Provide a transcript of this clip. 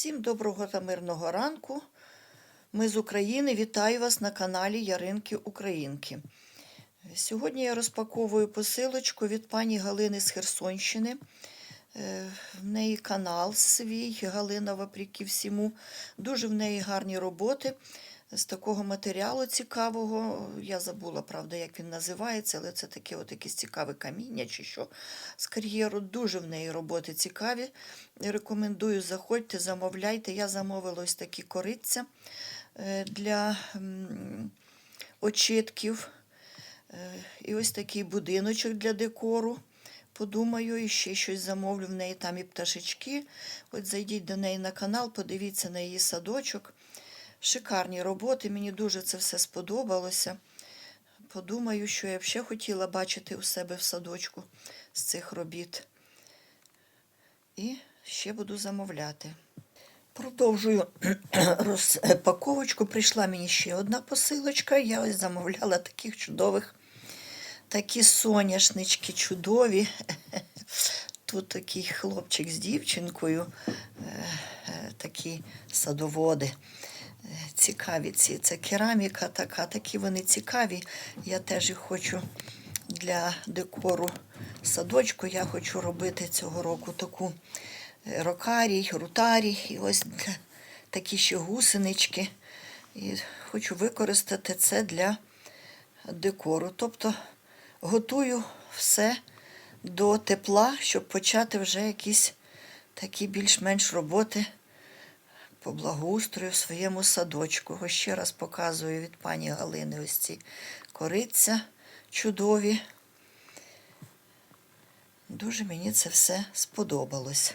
Всім доброго та мирного ранку. Ми з України. Вітаю вас на каналі Яринки Українки. Сьогодні я розпаковую посилочку від пані Галини з Херсонщини. Е, В неї канал свій, Галина, вопреки всьому. Дуже в неї гарні роботи з такого матеріалу цікавого. Я забула, правда, як він називається, але це таке от якесь цікаве каміння чи що з кар'єру. Дуже в неї роботи цікаві. Рекомендую, заходьте, замовляйте. Я замовила ось такі кориця е, для очитків. Е, І ось такий будиночок для декору. Подумаю, і ще щось замовлю. В неї там і пташечки. От зайдіть до неї на канал, подивіться на її садочок. Шикарні роботи, мені дуже це все сподобалося. Подумаю, що я б ще хотіла бачити у себе в садочку з цих робіт. І ще буду замовляти. Продовжую розпаковочку. Прийшла мені ще одна посилочка. Я ось замовляла таких чудових, такі соняшнички чудові. Тут такий хлопчик з дівчинкою, е, е, такі садоводи. Цікаві ці. Це кераміка така, такі вони цікаві. Я теж їх хочу для декору садочку. Я хочу робити цього року таку е, рокарій, рутарій. І ось такі ще гусенички. І хочу використати це для декору. Тобто готую все до тепла, щоб почати вже якісь такі більш-менш роботи по благоустрою своєму садочку. Ось ще раз показую від пані Галини ось ці кориця чудові. Дуже мені це все сподобалось.